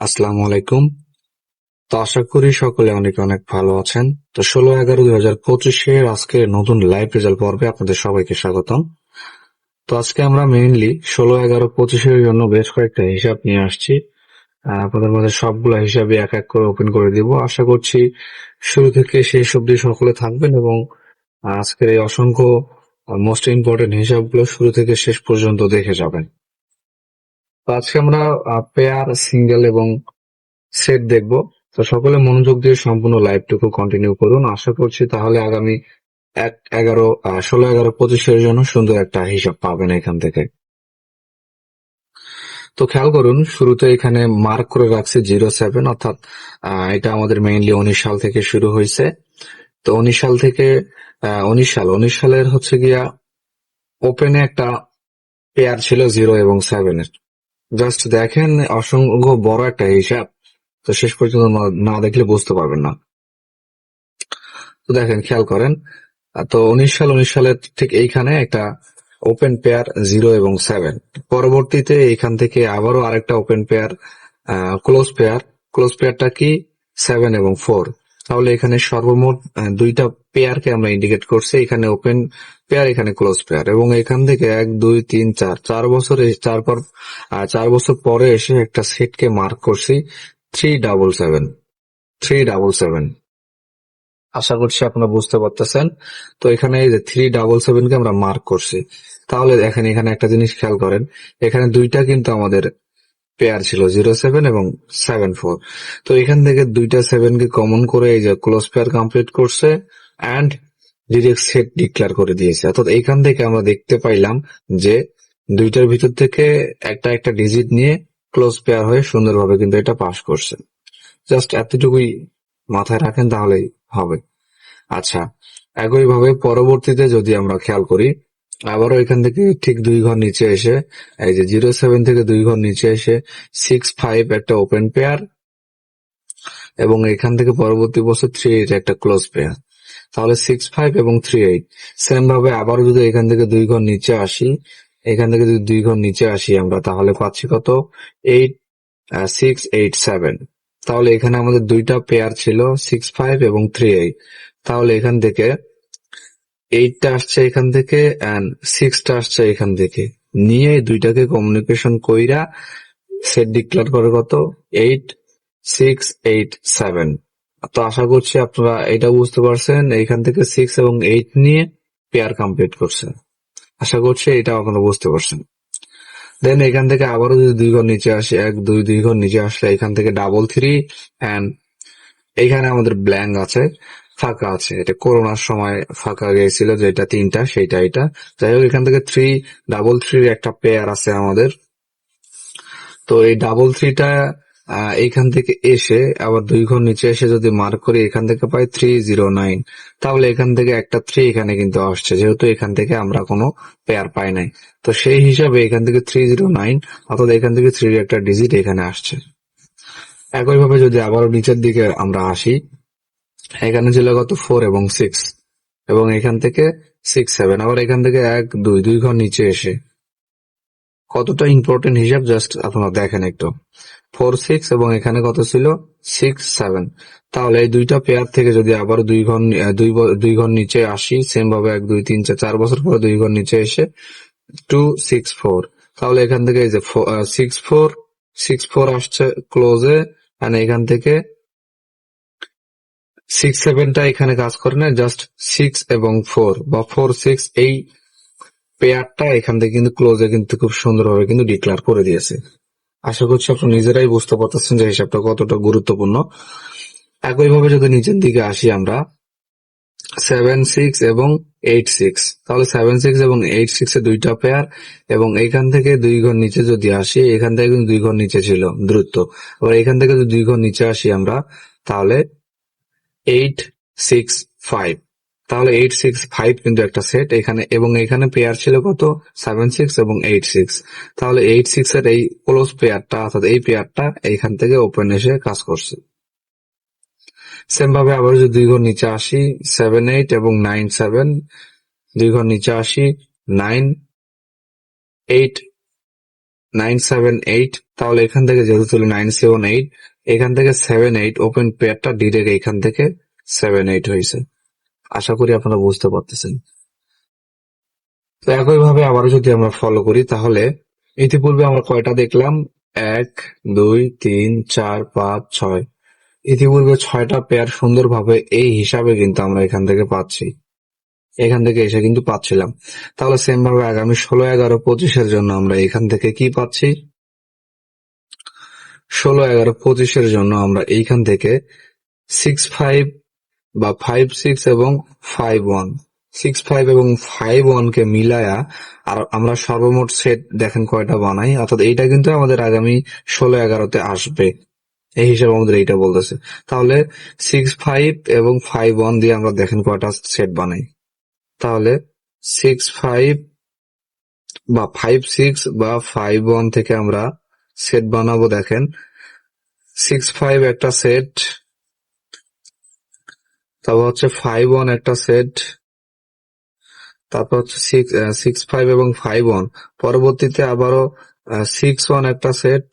আসসালামু আলাইকুম। তো আশা করি সকলে অনেক অনেক ভালো আছেন। তো ষোলো এগারো দুই হাজার পঁচিশের আজকে নতুন লাইভ রেজাল্ট পর্বে আপনাদের সবাইকে স্বাগতম। তো আজকে আমরা মেইনলি ষোলো এগারো পঁচিশের জন্য বেশ কয়েকটা হিসাব নিয়ে আসছি। আপনাদের মধ্যে সবগুলা হিসাবে এক এক করে ওপেন করে দিব। আশা করছি শুরু থেকে শেষ অবধি সকলে থাকবেন এবং আজকের এই অসংখ্য মোস্ট ইম্পর্টেন্ট হিসাবগুলো শুরু থেকে শেষ পর্যন্ত দেখে যাবেন। তো আজকে আমরা পেয়ার সিঙ্গেল এবং সেট দেখব। তো সকলে মনোযোগ দিয়ে সম্পূর্ণ লাইভটুকু কন্টিনিউ করুন। আশা করছি তাহলে আগামী এক, এগারো ষোলো, এগারো, পঁচিশের জন্য সুন্দর একটা হিসাব পাবেন এখান থেকে। তো খেয়াল করুন, শুরুতে এখানে মার্ক করে রাখছে জিরো সেভেন অর্থাৎ এটা আমাদের মেইনলি উনিশ সাল থেকে শুরু হয়েছে। তো উনিশ সাল থেকে উনিশ সাল, উনিশ সালের হচ্ছে গিয়া ওপেনে একটা পেয়ার ছিল জিরো এবং সেভেনের জাস্ট দেখেন, অসংখ্য বড় একটা হিসাব। তো শেষ পর্যন্ত না- দেখলে বুঝতে পারবেন না। তো দেখেন, খেয়াল করেন। তো উনিশ সাল, উনিশ সালের ঠিক এইখানে একটা ওপেন পেয়ার জিরো এবং সেভেন। পরবর্তীতে এখান থেকে আবারও আরেকটা open pair close pair. Close পেয়ারটা কি? সেভেন এবং ফোর। তাহলে এখানে সর্বমোট দুইটা পেয়ারকে আমরা ইন্ডিকেট করছি। এখানে ওপেন পেয়ার এখানে ক্লোজ পেয়ার এবং এখান থেকে এক, দুই, তিন, চার চার বছর চার পর চার বছর পরে এসে একটা সেটকে মার্ক করছি। Three double seven three double seven আশা করছি আপনারা বুঝতে পারতেছেন। তো এখানে এই যে থ্রি ডাবল সেভেন কে আমরা মার্ক করছি। তাহলে দেখেন, এখানে একটা জিনিস খেয়াল করেন। এখানে দুইটা কিন্তু আমাদের পেয়ার ছিল জিরো সেভেন এবং সেভেন ফোর তো এখান থেকে দুইটা সেভেন কে কমন করে এই যে ক্লোজ পেয়ার কমপ্লিট করছে অ্যান্ড ডিরেক্ট সেট ডিক্লেয়ার করে দিয়েছে। অর্থাৎ এখান থেকে আমরা দেখতে পাইলাম যে দুইটার ভিতর থেকে একটা একটা ডিজিট নিয়ে ক্লোজ পেয়ার হয়ে সুন্দরভাবে কিন্তু এটা পাস করছে। জাস্ট এতটুকুই মাথায় রাখেন তাহলেই হবে। আচ্ছা একইভাবে পরবর্তীতে যদি আমরা খেয়াল করি আবারও এখান থেকে ঠিক দুই ঘর নিচে এসে, এই যে জিরো সেভেন থেকে দুই ঘর নিচে এসে সিক্স ফাইভ একটা ওপেন পেয়ার এবং এখান থেকে পরবর্তী বছর থ্রি এইট একটা ক্লোজ পেয়ার তাহলে সিক্স ফাইভ এবং থ্রি এইট সেম ভাবে আবারও যদি এখান থেকে দুই ঘর নিচে আসি, এখান থেকে যদি দুই ঘর নিচে আসি আমরা, তাহলে পাচ্ছি কত? এইট সিক্স এইট সেভেন তাহলে এখানে আমাদের দুইটা পেয়ার ছিল সিক্স ফাইভ এবং থ্রি এইট তাহলে এখান থেকে এইটটা আসছে এখান থেকে অ্যান্ড সিক্সটা আসছে এখান থেকে। নিয়ে দুইটাকে কমিউনিকেশন কইরা সেট ডিক্লেয়ার করে কত? এইট সিক্স এইট সেভেন তো আশা করছি আপনারা এটা বুঝতে পারছেন। এইখান থেকে সিক্স এবং এইট নিয়ে পেয়ার কমপ্লিট করছে আশা করছি এটা আপনারা বুঝতে পারছেন। দেন এখান থেকে আবারও যদি দুই ঘর নিচে আসে, এক, দুই দুই ঘর নিচে আসলে এখান থেকে ডাবল থ্রি অ্যান্ড এখানে আমাদের ব্ল্যাঙ্ক আছে। ফাঁকা আছে। এটা করোনার সময় ফাঁকা গিয়েছিল, যেটা তিনটা, সেইটা এটা। যাই হোক, এখান থেকে থ্রি ডাবল থ্রির একটা পেয়ার আছে আমাদের। তো এই ডাবল থ্রিটা এইখান থেকে এসে, আবার দুই ঘর নিচে এসে যদি মার্ক করি, এখান থেকে পাই থ্রি জিরো নাইন তাহলে এখান থেকে একটা থ্রি এখানে কিন্তু আসছে, যেহেতু এখান থেকে আমরা কোনো পেয়ার পাই নাই। তো সেই হিসাবে এখান থেকে থ্রি জিরো নাইন অর্থাৎ এখান থেকে থ্রির একটা ডিজিট এখানে আসছে। একইভাবে যদি আবারও নিচের দিকে আমরা আসি এখানে ছিল কত? ফোর এবং সিক্স এবং এখান থেকে সিক্স সেভেন আবার এখান থেকে এক, দুই দুই ঘর নিচে এসে। কতটা ইম্পর্টেন্ট হিসাব? জাস্ট আপনারা দেখেন একটু। ফোর সিক্স এবং এখানে কত ছিল? সিক্স সেভেন তাহলে এই দুইটা পেয়ার থেকে যদি আবার দুই ঘর দুই দুই ঘর নিচে আসি সেম ভাবে এক, দুই, তিন, চার চার বছর পরে দুই ঘর নিচে এসে টু সিক্স ফোর তাহলে এখান থেকে এই যে সিক্স ফোর সিক্স ফোর আসছে ক্লোজে and এখান থেকে সিক্স সেভেনটা এখানে কাজ করে না জাস্ট সিক্স এবং ফোর বা ফোর সিক্স এই পেয়ারটা এখান থেকে কিন্তু ক্লোজে কিন্তু খুব সুন্দরভাবে কিন্তু ডিক্লেয়ার করে দিয়েছে। আশা করছি আপনি নিজেরাই বুঝতে পারতেছেন যে হিসাবটা কতটা গুরুত্বপূর্ণ। একইভাবে যদি নিচের দিকে আসি আমরা সেভেন সিক্স এবং এইট সিক্স তাহলে সেভেন সিক্স এবং এইট সিক্স এর দুইটা পেয়ার এবং এইখান থেকে দুই ঘর নিচে যদি আসি, এখান থেকে কিন্তু দুই ঘর নিচে ছিল দ্রুত। এবার এখান থেকে যদি দুই ঘর নিচে আসি আমরা, তাহলে এইট সিক্স ফাইভ তাহলে এইট সিক্স ফাইভ কিন্তু একটা সেট এখানে এবং এখানে পেয়ার ছিল কত? সেভেন সিক্স এবং এইট সিক্স তাহলে এইট সিক্স এর এই ক্লোজ পেয়ারটা অর্থাৎ এই পেয়ারটা এইখান থেকে ওপেন এসে কাজ করছে। সেম ভাবে আবার যদি দুই ঘর নিচে আসি সেভেন এইট এবং নাইন সেভেন দুই ঘর নিচে আসি nine eight nine seven eight তাহলে এখান থেকে যেহেতু ছিল নাইন সেভেন এইট এখান থেকে সেভেন এইট ওপেন পেয়ারটা ডিরেক্ট এখান থেকে সেভেন এইট হয়েছে। আশা করি আপনারা বুঝতে পারতেছেন। তো একইভাবে আবার যদি আমরা ফলো করি, তাহলে ইতিপূর্বে আমরা কয়টা দেখলাম? এক, দুই, তিন, চার, পাঁচ, ছয়। ইতিপূর্বে ছয়টা পেয়ার সুন্দরভাবে এই হিসাবে কিন্তু আমরা এখান থেকে পাচ্ছি। এখান থেকে এসে কিন্তু পাচ্ছিলাম। তাহলে সেম ভাবে আগামী ষোলো, এগারো, পঁচিশের জন্য আমরা এখান থেকে কি পাচ্ছি? ষোলো এগারো পঁচিশের জন্য আমরা এইখান থেকে সিক্স ফাইভ বা ফাইভ সিক্স এবং ফাইভ ওয়ান সিক্স ফাইভ এবং ফাইভ ওয়ান কে মিলায়া আর আমরা সর্বমোট সেট দেখেন কয়টা বানাই, অর্থাৎ এইটা কিন্তু আমাদের আগামী ষোলো এগারোতে আসবে। এই হিসাবে আমাদের এইটা বলতেছে। তাহলে সিক্স ফাইভ এবং ফাইভ ওয়ান দিয়ে আমরা দেখেন কয়টা সেট বানাই। তাহলে সিক্স ফাইভ বা ফাইভ সিক্স বা ফাইভ ওয়ান থেকে আমরা সেট বানাবো, দেখেন। সিক্স ফাইভ একটা সেট। তারপর হচ্ছে ফাইভ ওয়ান একটা সেট। তারপর হচ্ছে সিক্স সিক্স ফাইভ এবং ফাইভ ওয়ান। পরবর্তীতে আবারও সিক্স ওয়ান একটা সেট।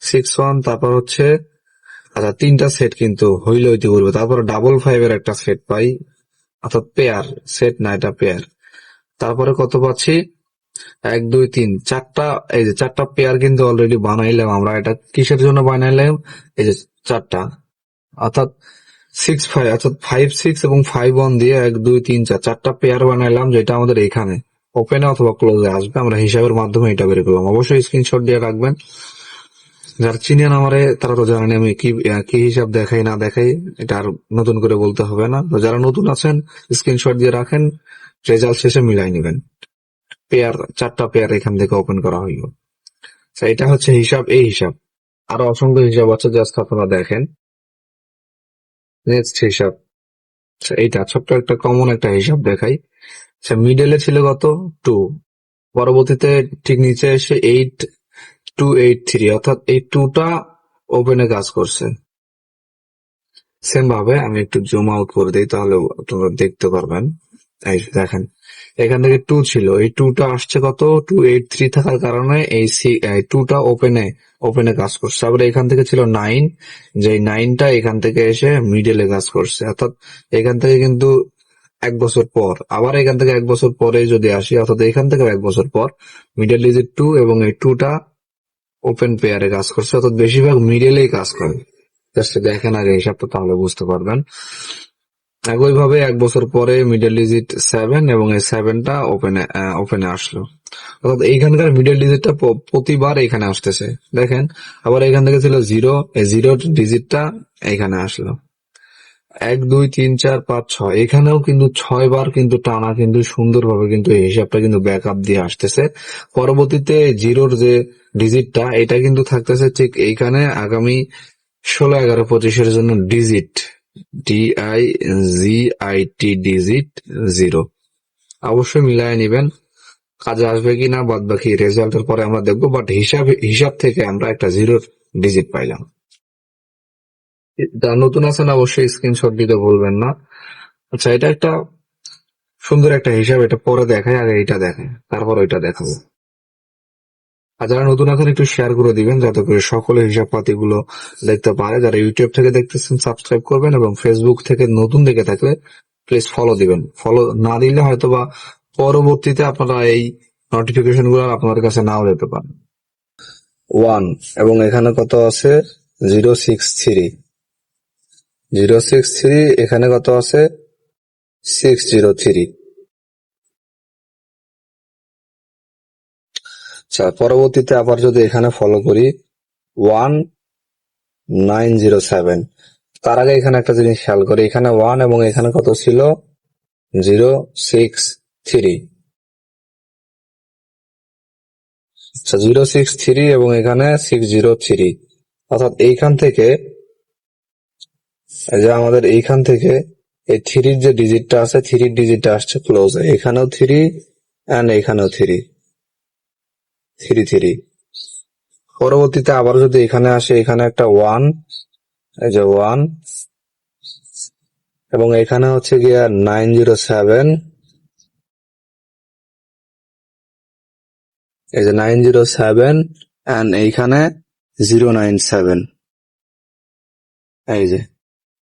সিক্স ওয়ান, তারপর হচ্ছে আচ্ছা তিনটা সেট কিন্তু হইল ইতিপূর্বে তারপর ডাবল ফাইভ এর একটা সেট পাই। অর্থাৎ পেয়ার, সেট না, এটা পেয়ার। তারপরে কত পাচ্ছি? এক, দুই, তিন, চারটা, এই যে চারটা পেয়ার কিন্তু অলরেডি বানাইলাম আমরা। এটা কিসের জন্য বানাইলাম? এই যে চারটা। অর্থাৎ সিক্স ফাইভ অর্থাৎ ফাইভ সিক্স এবং ফাইভ ওয়ান দিয়ে এক, দুই, তিন, চার, চারটা পেয়ার বানাইলাম যেটা আমাদের এখানে। ওপেনে অথবা ক্লোজে আসবে, আমরা হিসাবের মাধ্যমে এটা বের করলাম। অবশ্যই স্ক্রিনশট দিয়ে রাখবেন। যারা চিনেন আমারে, তারা তো জানেন আমি কি কি হিসাব দেখাই, না দেখাই, এটা আর নতুন করে বলতে হবে না। যারা নতুন আছেন স্ক্রিনশট দিয়ে রাখেন রেজাল্ট শেষে মিলাই নেবেন। পেয়ার চারটা পেয়ার এখান থেকে ওপেন করা হইল। এটা হচ্ছে হিসাব, এই হিসাব। আরও অসংখ্য হিসাব আছে জাস্ট আপনারা দেখেন। নেক্সট হিসাব। এইটা ছোট্ট একটা কমন একটা হিসাব দেখাই। মিডলে ছিল কত? টু পরবর্তীতে ঠিক নিচে এসে এইট টু এইট থ্রি অর্থাৎ এই টুটা ওপেনে কাজ করছে। সেম ভাবে আমি একটু জুম আউট করে দিই, তাহলে আপনারা দেখতে পারবেন। এই দেখেন। এখান থেকে টু ছিল। এই টুটা আসছে কত? টু এইট থ্রি থাকার কারণে এই টুটা ওপেনে ওপেনে কাজ করছে। তারপরে এখান থেকে ছিল নাইন যে নাইনটা এখান থেকে এসে মিডলে কাজ করছে। অর্থাৎ এখান থেকে কিন্তু এক বছর পর, আবার এখান থেকে এক বছর পরে যদি আসি, অর্থাৎ এখান থেকে এক বছর পর মিডল ডিজিট টু এবং এই টুটা ওপেন পেয়ারে কাজ করছে। অর্থাৎ বেশিরভাগ মিডলেই কাজ করে। জাস্ট দেখেন আগে হিসাবটা, তাহলে বুঝতে পারবেন। একইভাবে এক বছর পরে মিডল ডিজিট সেভেন এবং এই সেভেনটা ওপেনে ওপেনে আসলো। অর্থাৎ এইখানকার মিডল ডিজিটটা প্রতিবার এখানে আসতেছে। দেখেন, আবার এখান থেকে ছিল জিরো এই জিরো ডিজিটটা এখানে আসলো। এক, দুই, তিন, চার, পাঁচ, ছয়। এখানেও কিন্তু ছয় বার কিন্তু টানা কিন্তু সুন্দরভাবে কিন্তু এই হিসাবটা কিন্তু ব্যাক আপ দিয়ে আসতেছে। পরবর্তীতে জিরোর যে ডিজিটটা এটা কিন্তু থাকতেছে ঠিক এইখানে আগামী ষোলো, এগারো, পঁচিশের জন্য digit D I G I T digit zero অবশ্যই মিলায় নিবেন। কাজে আসবে কি না বাদ বাকি রেজাল্টের পরে আমরা দেখব বাট হিসাব হিসাব থেকে আমরা একটা জিরোর ডিজিট পাইলাম। নতুন আছেন অবশ্যই স্ক্রিনশট দিতে ভুলবেন না। আচ্ছা এটা একটা সুন্দর একটা হিসাব, এটা পরে দেখায়, আগে এটা দেখায়, তারপর ওইটা দেখাবো। আর যারা নতুন আছেন, একটু শেয়ার করে দিবেন যাতে করে সকলে হিসাব পাতিগুলো দেখতে পারে। যারা ইউটিউব থেকে দেখতেছেন সাবস্ক্রাইব করবেন এবং ফেসবুক থেকে নতুন দেখে থাকলে প্লিজ ফলো দিবেন। ফলো না দিলে হয়তো বা পরবর্তীতে আপনারা এই নোটিফিকেশনগুলো আপনার কাছে নাও যেতে পারেন ওয়ান এবং এখানে কত আছে? Zero six three zero six three এখানে কত আছে? সিক্স জিরো থ্রি আচ্ছা পরবর্তীতে আবার যদি এখানে ফলো করি ওয়ান নাইন জিরো সেভেন তার আগে এখানে একটা জিনিস খেয়াল করি, এখানে ওয়ান এবং এখানে কত ছিল? জিরো সিক্স থ্রি আচ্ছা জিরো সিক্স থ্রি এবং এখানে সিক্স জিরো থ্রি অর্থাৎ এইখান থেকে যে আমাদের এইখান থেকে এই থ্রির যে ডিজিটটা আছে থ্রির ডিজিটটা আসছে ক্লোজ এখানেও থ্রি অ্যান্ড এখানেও থ্রি থ্রি থ্রি। পরবর্তীতে আবার যদি এখানে আসে, এখানে একটা ওয়ান, এই যে ওয়ান, এবং এখানে হচ্ছে গিয়া নাইন জিরো সেভেন, এই যে নাইন জিরো সেভেন অ্যান্ড এইখানে জিরো নাইন সেভেন। এই যে,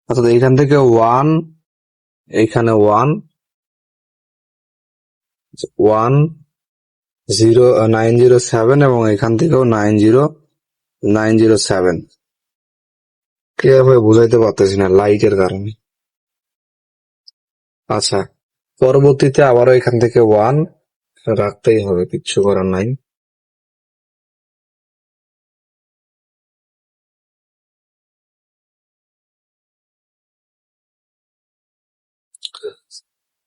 অর্থাৎ এইখান থেকে ওয়ান, এইখানে one one zero nine zero seven এবং এখান থেকেও nine zero nine zero seven clear বুঝাইতে পারতেছি না লাইটের কারণে। আচ্ছা পরবর্তীতে আবারও এখান থেকে ওয়ান রাখতেই হবে, কিচ্ছু করার নাই।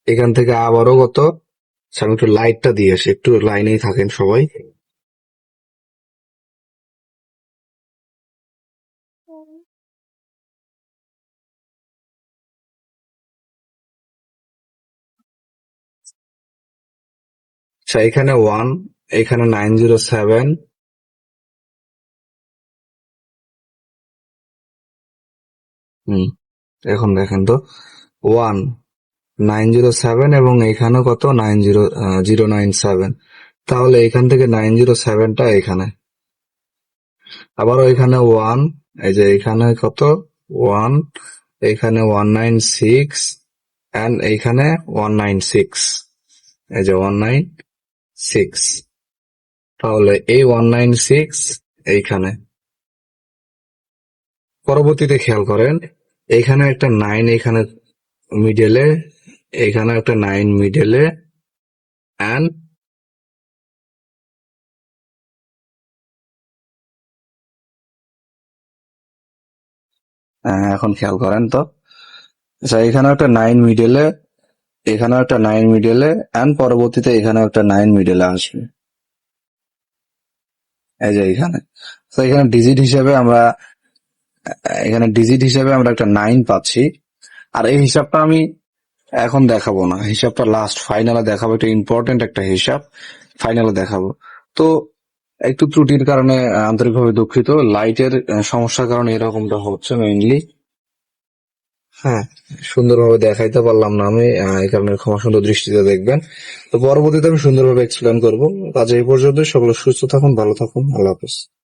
এখান থেকে আবারও কত? আচ্ছা, আমি একটু লাইটটা দিয়ে আসি একটু লাইনেই থাকেন সবাই। আচ্ছা এখানে ওয়ান এখানে নাইন জিরো সেভেন হুম এখন দেখেন তো। ওয়ান নাইন জিরো সেভেন এবং এখানে কত? Nine zero zero nine seven. তাহলে এখান থেকে নাইন জিরো সেভেনটা এখানে। আবারও এখানে ওয়ান, এই যে এখানে কত? ওয়ান, এখানে ওয়ান নাইন সিক্স অ্যান্ড এইখানে ওয়ান নাইন সিক্স। এই যে ওয়ান নাইন সিক্স। তাহলে এই ওয়ান নাইন সিক্স এইখানে। পরবর্তীতে খেয়াল করেন, এখানে একটা নাইন এখানে মিডলে এখানে একটা নাইন মিডলে অ্যান্ড এখন খেয়াল করেন তো। আচ্ছা এখানে একটা নাইন মিডলে এখানে একটা নাইন মিডলে অ্যান্ড পরবর্তীতে এখানে একটা নাইন মিডলে আসবে। এই যে এখানে। তো এখানে ডিজিট হিসেবে আমরা, এখানে ডিজিট হিসেবে আমরা একটা নাইন পাচ্ছি। আর এই হিসাবটা আমি এখন দেখাবো না। হিসাবটা লাস্ট ফাইনালে দেখাবো। এটা ইম্পর্টেন্ট একটা হিসাব। ফাইনালে দেখাবো। তো একটু ত্রুটির কারণে আন্তরিকভাবে দুঃখিত। লাইটের সমস্যার কারণে এরকমটা হচ্ছে মেইনলি হ্যাঁ সুন্দরভাবে দেখাইতে পারলাম না আমি। এই কারণে ক্ষমা সুন্দর দৃষ্টিতে দেখবেন। তো পরবর্তীতে আমি সুন্দরভাবে এক্সপ্লেন করব। আজ এই পর্যন্ত সকলে সুস্থ থাকুন, ভালো থাকুন। আল্লাহ হাফেজ।